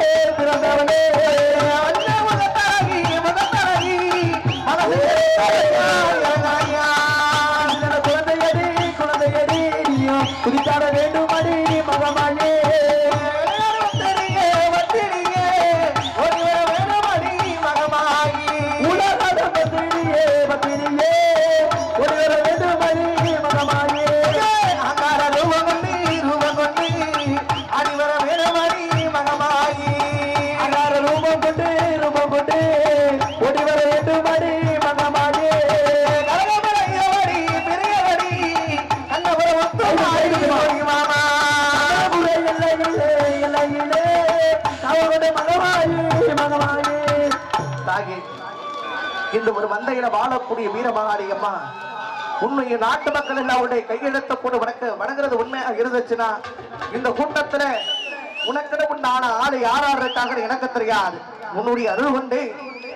பேர் பிறந்தவளே ஒரு மந்தையில வாழக்கூடிய வீரமகாரி அம்மா உண்மையை நாட்டு மக்கள் எல்லாம் அவருடைய கையெழுத்த போட்டு வணக்க வணங்குறது உண்மையா இருந்துச்சுன்னா இந்த கூட்டத்துல உனக்கிட உண்டான ஆளு யார் இருக்காங்க எனக்கு தெரியாது உன்னுடைய அருள் கொண்டு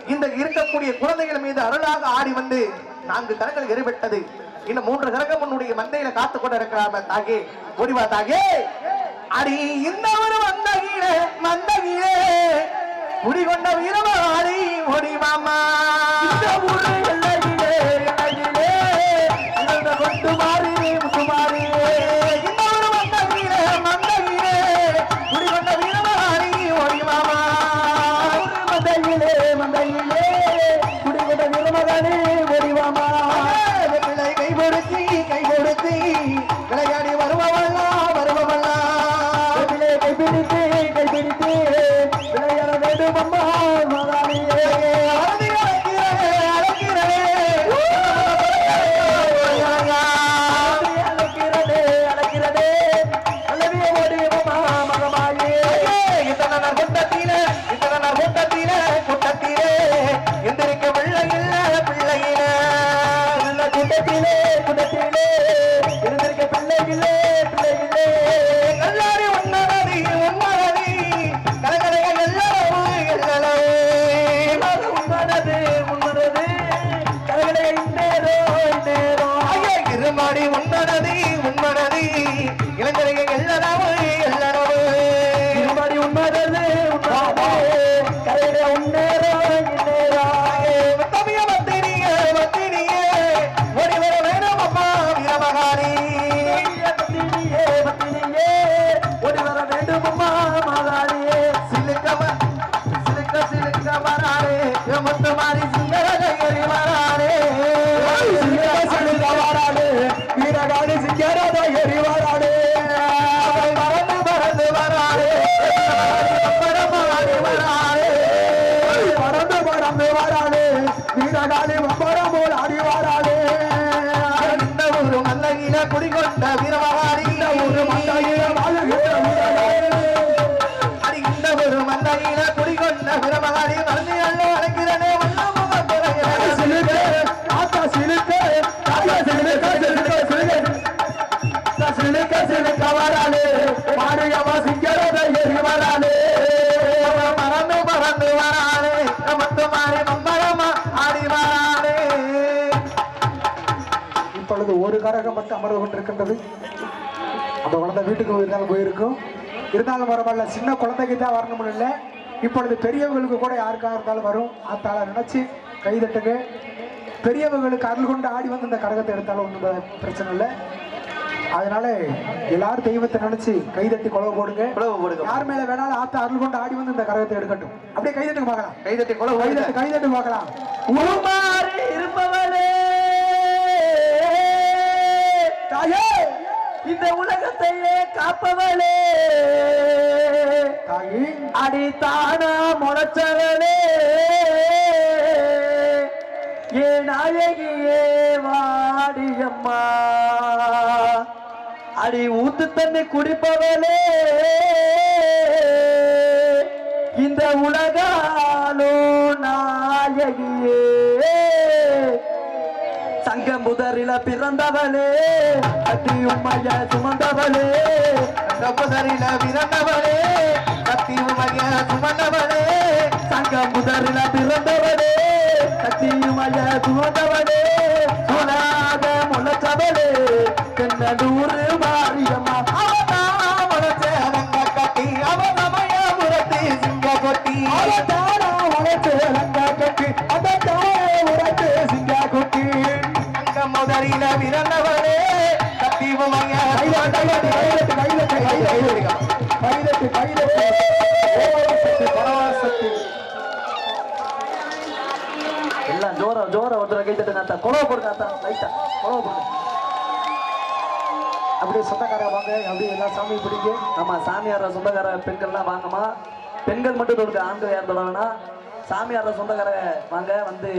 இந்த இருக்கக்கூடிய குழந்தைகள் மீது அருளாக ஆடி வந்து நான்கு கரங்கள் எரிவிட்டது இன்னும் மூன்று கரகம் உன்னுடைய மந்தையில காத்து கொண்டு இருக்கிறாம தாகே ஓடிவா தாகே அடி இந்த ஒரு மந்தகிலே மந்தகிலே குடிகொண்ட வீரமாரி ஓடிவாமா இந்த ஊரு எல்லையிலே கொண்டு வீரகாடி எரிவார மட்டும் அமர்ந்து கொண்டிருக்கின்றது. அந்த குழந்தை வீட்டுக்கு இருந்தாலும் போயிருக்கும். இருந்தாலும் பரவாயில்ல சின்ன குழந்தைக்கு தான் வரணும்னு இல்லை. இப்பொழுது பெரியவங்களுக்கு கூட யாருக்காக இருந்தாலும் வரும். ஆத்தால நினைச்சு கைதட்டுங்க. பெரியவங்களுக்கு அருள் கொண்டு ஆடி வந்து இந்த கரகத்தை எடுத்தாலும் ஒன்றும் பிரச்சனை இல்லை. அதனால எல்லாரும் தெய்வத்தை நினைச்சு கைதட்டி குழவு போடுங்க. குழவு போடுங்க. யார் மேல வேணாலும் ஆத்தா அருள் கொண்டு ஆடி வந்து இந்த கரகத்தை எடுக்கட்டும். அப்படியே கைதட்டுங்க பார்க்கலாம். கைதட்டி கொலை கைதட்டு கைதட்டு பார்க்கலாம். உருமாறி இருப்பவளே காப்பவளே. தாயி. அடி தானா முளைச்சவளே. ஏ நாயகியே வாடியம்மா. அடி ஊத்து தண்ணி குடிப்பவளே. இந்த உலகாலோ நாயகியே. தங்க முதரில பிறந்தவளே. அதி உம்மைய சுமந்தவளே. தப்புதரில பிறந்தவளே கத்தி உமைய சுமந்தவளே. தங்க முதரில பிறந்தவளே. அதி உமைய சுமந்தவளே. சுனாத முளைச்சவளே. தென்னடூர் எல்லாம் ஜோரா ஜோரா ஒருத்தர கைதட்டு நாத்தா கொலவ போடு நாத்தா லைட்டா கொலவ போடு. அப்படியே சொந்தக்காரங்க வாங்க. அப்படியே எல்லா சாமியும் பிடிங்க ஆமா சாமியார சொந்தக்கார பெண்கள்லாம் வாங்கம்மா. பெண்கள் மட்டும் தொடுக்க ஆண்கள் யார் தொட சாமியார சொந்தக்கார வாங்க வந்து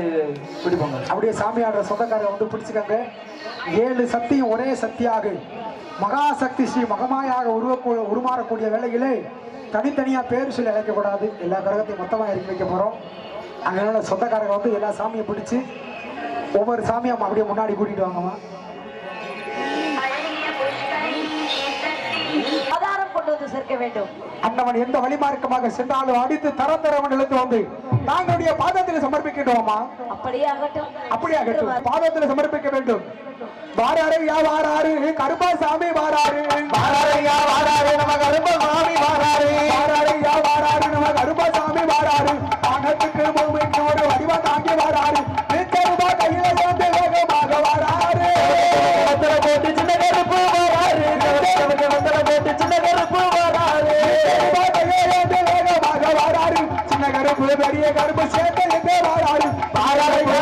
பிடிப்போங்க அப்படியே சாமியார சொந்தக்கார வந்து பிடிச்சுக்கங்க. ஏழு சக்தியும் ஒரே சக்தியாக மகாசக்தி ஸ்ரீ மகமாயாக உருவக்கூ உருமாறக்கூடிய வேலைகளை தனித்தனியாக பேர் சொல்லி அழைக்கக்கூடாது. எல்லா கிரகத்தையும் மொத்தமாக இறக்கி வைக்க போகிறோம் அதனால சொந்தக்காரங்க வந்து எல்லா சாமியும் பிடிச்சு ஒவ்வொரு சாமியும் அப்படியே முன்னாடி கூட்டிட்டு வாங்கம்மா. ஆதாரம் கொண்டு வந்து சேர்க்க வேண்டும். அன்னவன் எந்த வழிமார்க்கமாக சென்றாலும் அடித்து தரம் தரவன் வந்து தாங்களுடைய பாதத்தில் சமர்ப்பிக்கின்றோமா? அப்படியே ஆகட்டும். அப்படியாகட்டும் பாதத்தில் சமர்ப்பிக்க வேண்டும். வாராரையா வாராரு கருப்பாசாமி வாராரு வாராரையா வாராரு நம்ம கருப்ப சாமி வாராரு வாராரையா வாராரு நம்ம கருப்பாசாமி வாராரு வானத்துக்கு பூமிக்கு ஒரு வடிவம் தாங்கி வாராரு. நிச்சயமா கையில வந்து வேகமாக வாராரு. வந்தல போட்டு சின்ன கருப்பு வராரு. வந்தல போட்டு சின்ன கருப்பு வராரு. நிச்சயமா கையில வந்து வேகமாக வாராரு. சின்ன கருப்பு பெரிய கருப்பு சேர்த்து வாராரு. வாராரையா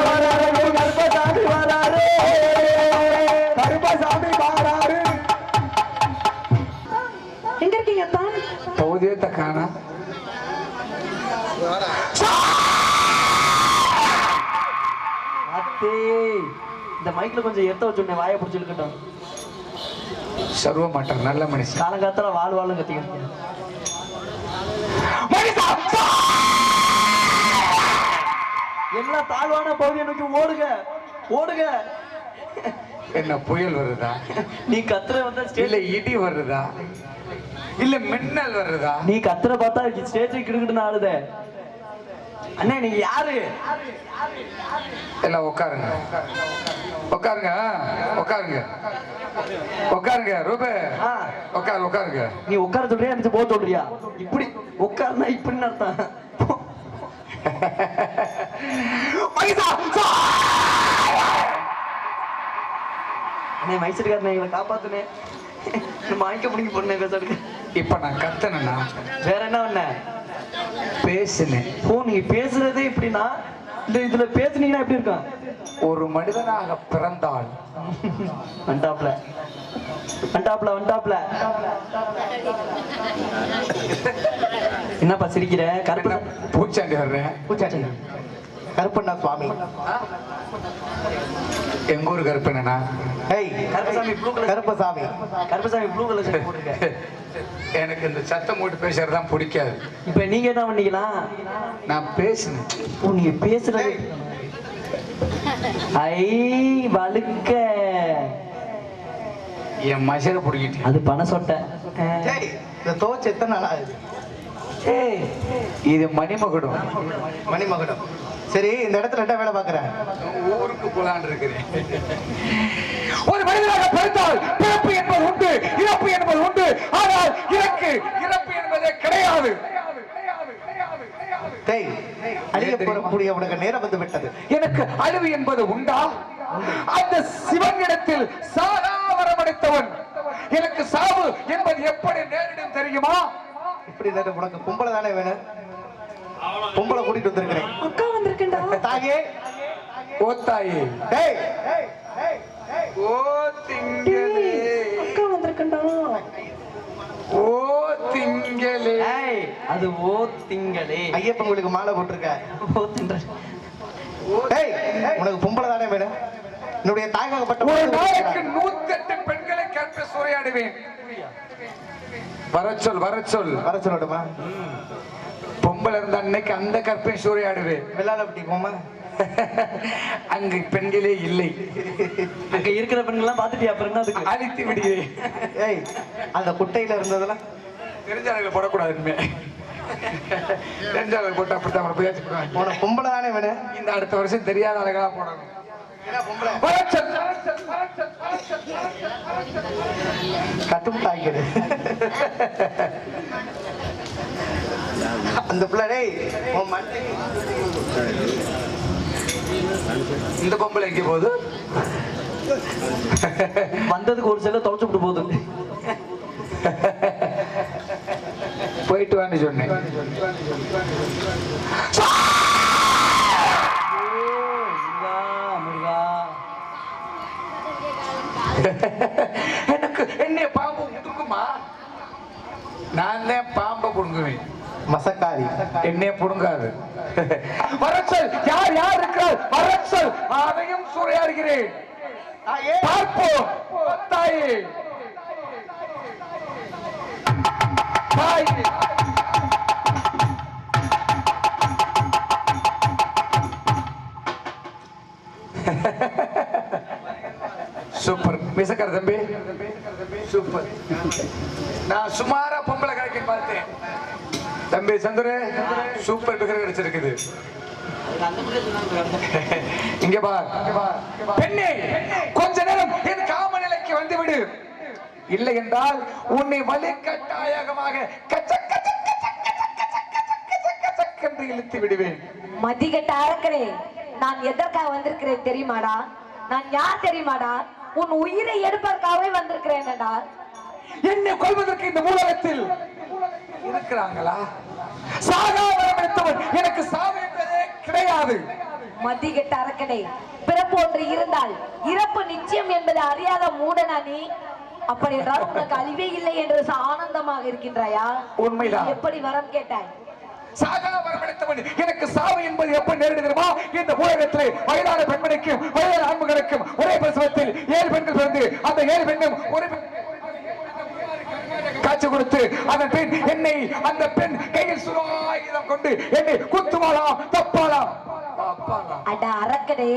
மைக்ல கொஞ்சம் எத்த வச்சுடனே வாயை பிடிச்சி இழுக்கட்டும். சர்வ மாட்டார் நல்ல மனுஷன். காலங்காத்தால வாழ் வாழ்னு கத்திக்கிட்டு எல்லாம் தாழ்வான பகுதியை நோக்கி ஓடுக ஓடுக. என்ன புயல் வருதா? நீ கத்துற வந்தா இல்ல இடி வருதா? இல்ல மின்னல் வருதா? நீ கத்துற பார்த்தா ஸ்டேஜ் கிடுக்கிட்டு ஆடுத. அண்ணே நீங்க யாரு? எல்லாம் உட்காருங்க. உட்காருங்க உட்காருங்க. உட்காருங்க ரூபே. ஆ. உட்காரு உட்காருங்க. நீ உட்கார சொல்றியா எனக்கு போக சொல்றியா? இப்படி உட்கார்னா இப்படின்னு அர்த்தம். மைசூர்காரனை எங்களை காப்பாத்துனே. நம்ம வாங்கிக்க முடிங்க பொண்ணு பேசுறதுக்கு இப்ப நான் கத்தனா வேற என்ன பண்ண பேசினேன். ஓ நீங்க பேசுறதே இப்படின்னா இந்த இதுல பேசுனீங்கன்னா எப்படி இருக்கும்? ஒரு மனிதனாக பிறந்தால். வண்டாப்ல வண்டாப்ல வண்டாப்ல என்னப்பா சிரிக்கிற? கருப்பு பூச்சாண்டி வர்றேன் பூச்சாச்சி கருப்பண்ணா சுவாமி. எங்க ஊர் கருப்பனா ஏய் Karuppasamy blue colour Karuppasamy. Karuppasamy blue colour shirt போட்டிருக்க எனக்கு இந்த சத்தம் போட்டு பேசுறது தான் பிடிக்காது. இப்போ நீங்க என்ன பண்ணீங்களா? நான் பேசினேன். ஓ நீங்க பேசுறது ஐ வழுக்க. என் மசரை பிடிக்கிட்டேன். அது பண சொட்டை. இந்த தோச்சு எத்தனை நாள் ஆகுது? ஏய் இது மணிமகுடம். மணிமகுடம். சரி இந்த இடத்துல என்ன வேலை பார்க்குறேன்? ஊருக்கு போலான்னு இருக்கிறேன். ஒரு மனிதனாக பிறந்தால் பிறப்பு என்பது உண்டு இறப்பு என்பது உண்டு. ஆனால் எனக்கு இறப்பு என்பதே கிடையாது. டேய் அழிய போறக்கூடிய உனக்கு நேரம் வந்து விட்டது எனக்கு அழிவு என்பது உண்டா? அந்த சிவனிடத்தில் சாராவரமடைத்தவன் எனக்கு சாவு என்பது எப்படி நேரிடும் தெரியுமா? இப்படி உனக்கு கும்பலை தானே வேணும்? கும்பலை கூட்டிட்டு வந்திருக்கிறேன். அக்கா வந்திருக்கேன்டா. தாயே. ஓ தாயே. டேய். ஓ திங்களே அக்கா வந்திருக்கேன்டா. ஓ திங்களே. அது ஓ திங்களே. ஐயப்பன் உங்களுக்கு மாலை போட்டிருக்க. ஓ தின்ற ஏய் உனக்கு பொம்பளை தானே வேணும்? என்னுடைய தாய்காகப்பட்ட ஒரு நாளைக்கு நூத்தெட்டு பெண்களை கற்று சூறையாடுவேன். வரச்சொல் வரச்சொல் வரச்சொல்லடுமா பொம்பளை இருந்த அன்னைக்கு அந்த கற்பையும் சூறையாடுவேன். வெள்ளால அப்படி போமா? அங்கு பெண்களே இல்லை. அங்க இருக்கிற பெண்கள் எல்லாம் பாத்துட்டியா அப்புறம் அழித்து விடுவேன் அந்த குட்டையில இருந்ததெல்லாம் தெரிஞ்ச ஆளுகளை போடக்கூடாது இனிமே தெரிஞ்ச ஆளுகள் போட்டு அப்படித்தான் பேசிக்கிறாங்க போன பொம்பளை தானே வேணே இந்த அடுத்த வருஷம் தெரியாத ஆளுகளா போடணும். கட்டும் தாய்க்கிறது அந்த பிள்ளை இந்த பொம்பளை எங்கே போகுது? வந்ததுக்கு ஒரு செல்ல தொலைச்சு விட்டு போகுது. வான்னு சொன்னேன் எனக்கு என்னைய பாம்பு முடுக்குமா நான் தான் பாம்பை புடுங்குவேன். மசக்காரி. என்னைய புடுங்காது. வரச்சல் யார் யார் இருக்கிறார்? வரச்சல் அதையும் சூறையாடுகிறேன். பார்ப்போம் தாயே தாய். பிசக்கர தம்பி சூப்பர் நான் சுமாரா பொம்பளை கிடைக்கும் பார்த்தேன் தம்பி சந்துரு சூப்பர் பிகர் கிடைச்சிருக்குது இங்க பார் பெண்ணே கொஞ்ச நேரம் என் காமநிலைக்கு வந்துவிடு இல்லை என்றால் உன்னை வலி கட்டாயகமாக என்று இழுத்து விடுவேன் மதிகட்ட அரக்கரே நான் எதற்காக வந்திருக்கிறேன் தெரியுமாடா நான் யார் தெரியுமாடா உன் உயிரை எடுப்பதற்காகவே வந்திருக்கிறேன்டா. என்னை கொல்வதற்கு இந்த உலகத்தில் இருக்கிறாங்களா? சாகாவரம் எடுத்தவன் எனக்கு சாவு என்பதே கிடையாது. மதிகட்ட அரக்கனே பிறப்பு ஒன்று இருந்தால் இறப்பு நிச்சயம் என்பதை அறியாத மூடனா நீ? அப்படி என்றால் உனக்கு அழிவே இல்லை என்று ஆனந்தமாக இருக்கின்றாயா? உண்மைதான். எப்படி வரம் கேட்டாய்? சாகாவரம் எடுத்தவன் எனக்கு சாவு என்பது எப்படி நேரிடு இந்த உலகத்தில் வயதான பெண்மணிக்கும் வயதான ஆண்மகனுக்கும் ஒரே பிரசவத்தில் ஏழு பெண்கள் பிறந்து அந்த ஏழு பெண்ணும் ஒரு பெண் காட்சி கொடுத்து அந்த பெண் என்னை அந்த பெண் கையில் சுராயுதம் கொண்டு என்னை குத்துவாளாம் தப்பாளாம். அட அரக்கனே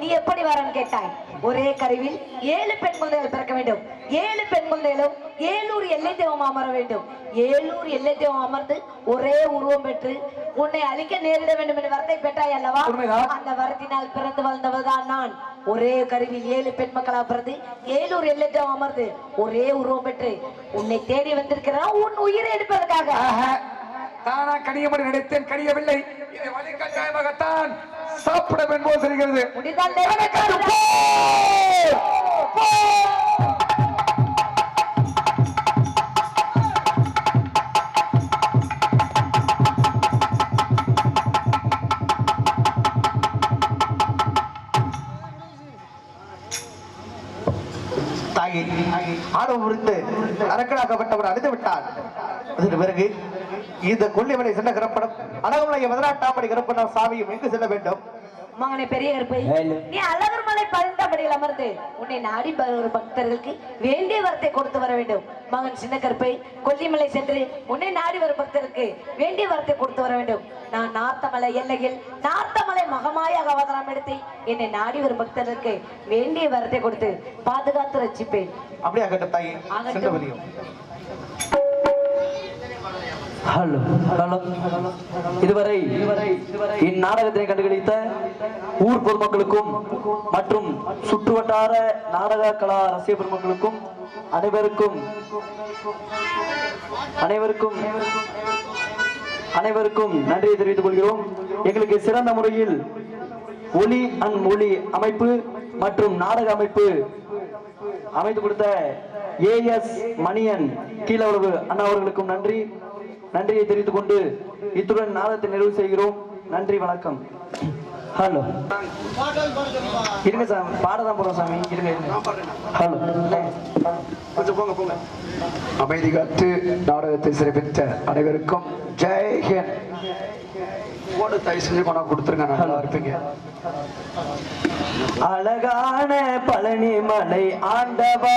நீ எப்படி வரன்னு கேட்டாய்? ஒரே கருவில் ஏழு பெண் குழந்தைகள் பிறக்க வேண்டும். ஏழு பெண் குழந்தைகளும் ஏழூர் எல்லை தெய்வம் அமர வேண்டும். ஏழூர் எல்லை தெய்வம் அமர்ந்து ஒரே உருவம் பெற்று உன்னை அழிக்க நேரிட வேண்டும் என்ற வரத்தை பெற்றாய் அல்லவா. அந்த வரத்தினால் பிறந்து வளர்ந்தவர்தான் நான். ஒரே கருவில் ஏழு பெண் மக்களாக பிறந்து ஏழூர் எல்லை தெய்வம் அமர்ந்து ஒரே உருவம் பெற்று உன்னை தேடி வந்திருக்கிறான் உன் உயிரை எடுப்பதற்காக. தானா கனியமடி நினைத்தேன். கனியவில்லை. இதை வழிகட்டாயமாகத்தான் சாப்பிட வெண்போ செல்கிறது தாயை ஆடவம் விடுத்து அரக்கனாக்கப்பட்டவர் அழுது விட்டார் அதன் பிறகு இந்த கொல்லிமலை சென்ற கரப்படம் அழகுமலை பதினாட்டாம் படி கரப்படம் சாமியும் எங்கு செல்ல வேண்டும். மகனே பெரிய கருப்பை. நீ அழகர் மலை பரிந்தபடியில் அமர்ந்து உன்னை நாடி வரும் பக்தர்களுக்கு வேண்டிய வரத்தை கொடுத்து வர வேண்டும். மகன் சின்ன கருப்பை கொல்லிமலை சென்று உன்னை நாடி வரும் பக்தருக்கு வேண்டிய வரத்தை கொடுத்து வர வேண்டும். நான் நார்த்தமலை எல்லையில் நார்த்தமலை மகமாயாக அவதாரம் எடுத்து என்னை நாடி வரும் பக்தருக்கு வேண்டிய வரத்தை கொடுத்து பாதுகாத்து அப்படியே ஆகட்டும். தாயே வழியும் ஹலோ ஹலோ. இதுவரை இந்நாடகத்தினை கண்டுகளித்த ஊர் பொதுமக்களுக்கும் மற்றும் சுற்றுவட்டார நாடக கலா ரசிக பெருமக்களுக்கும் அனைவருக்கும் அனைவருக்கும் அனைவருக்கும் நன்றியை தெரிவித்துக் கொள்கிறோம். எங்களுக்கு சிறந்த முறையில் ஒலி அண்ட் மொழி அமைப்பு மற்றும் நாடக அமைப்பு அமைத்து கொடுத்த ஏஎஸ் மணியன் கீழவளவு அண்ணா அவர்களுக்கும் நன்றி. நன்றியை தெரிவித்துக் கொண்டு இத்துடன் நாடகத்தை நிறைவு செய்கிறோம். நன்றி வணக்கம். ஹலோ இருங்க சாமி பாடதான் போறோம் சாமி. இருங்க ஹலோ கொஞ்சம் போங்க போங்க. அமைதி காத்து நாடகத்தை சிறப்பித்த அனைவருக்கும் ஜெய் ஹிந்த். போடு தயவு செஞ்சு கொண்டா கொடுத்துருங்க நல்லா இருப்பீங்க. அழகான பழனி மலை ஆண்டவா.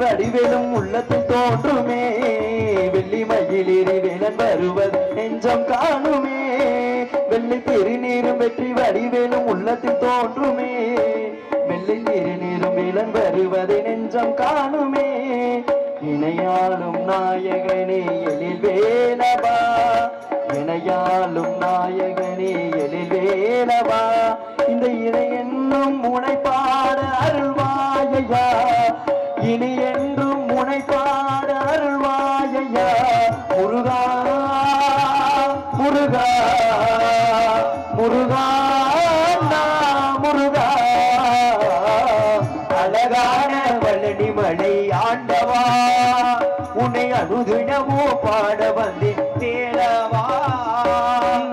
வடிவேலும் உள்ளத்தில் தோன்றுமே. வெள்ளி மயிலேறி வேலன் வருவது நெஞ்சம் காணுமே. வெள்ளி திருநீரும் வெற்றி வடிவேலும் உள்ளத்தில் தோன்றுமே. வெள்ளி திருநீரும் வேலன் வருவதை நெஞ்சம் காணுமே. இணையாளும் நாயகனே எழில் வேலவா. இணையாளும் நாயகனே எழில் வேலவா. இந்த இணை என்னும் முனைப்பாட அருள் இனி என்றும் முனைப்பாட அருள்வாயையா. முருகா முருகா முருகா முருகா. அழகான வள்ளி மலை ஆண்டவா உன்னை அனுதினமோ பாட வந்தேன் தேடவா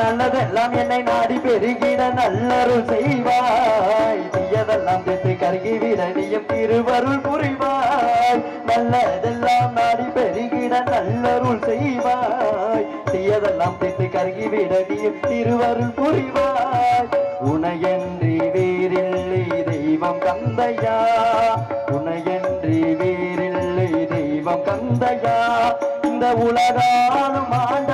நல்லதெல்லாம் என்னை நாடி பெருகிட நல்லருள் செய்வாய். தீயதெல்லாம் திட்டு கருகி நீயும் திருவருள் புரிவாய். நல்லதெல்லாம் நாடி பெருகிட நல்லருள் செய்வாய். தீயதெல்லாம் திட்டு கருகி நீயும் திருவருள் புரிவாய். உனையன்றி வேறில்லை தெய்வம் கந்தையா உனையன்றி வேறில்லை தெய்வம் கந்தையா இந்த உலகாலும் ஆண்டவனே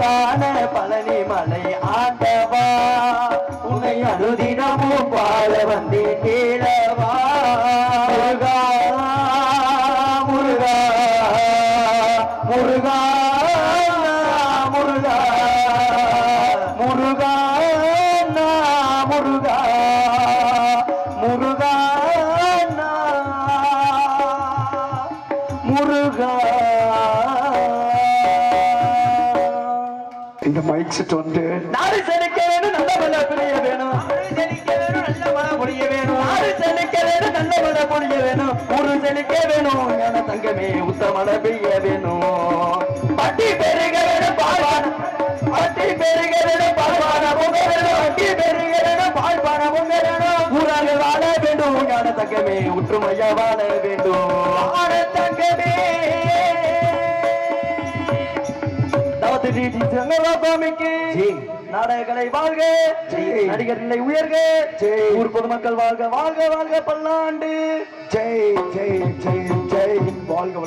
ಕಾಣ வேணும் வேணும் ஞான தங்கமே உத்த மழை பெய்ய வேணும். பட்டி பெருக வேணும் பால்வான பட்டி பெருக வேணும் பால்வான பொங்க வேணும் பட்டி பெருக வேணும் பால்வான பொங்க வேணும் ஊராக வாழ வேண்டும் ஞான தங்கமே ஒற்றுமையா வாழ வேண்டும். தங்கமே. சங்கராசாமிக்கு நாடகங்களை வாழ்க நடிகர் நிலை உயர்க ஊர் பொதுமக்கள் வாழ்க வாழ்க வாழ்க பல்லாண்டு. ஜெய் ஜெய் ஜெய் ஜெய் வாழ்க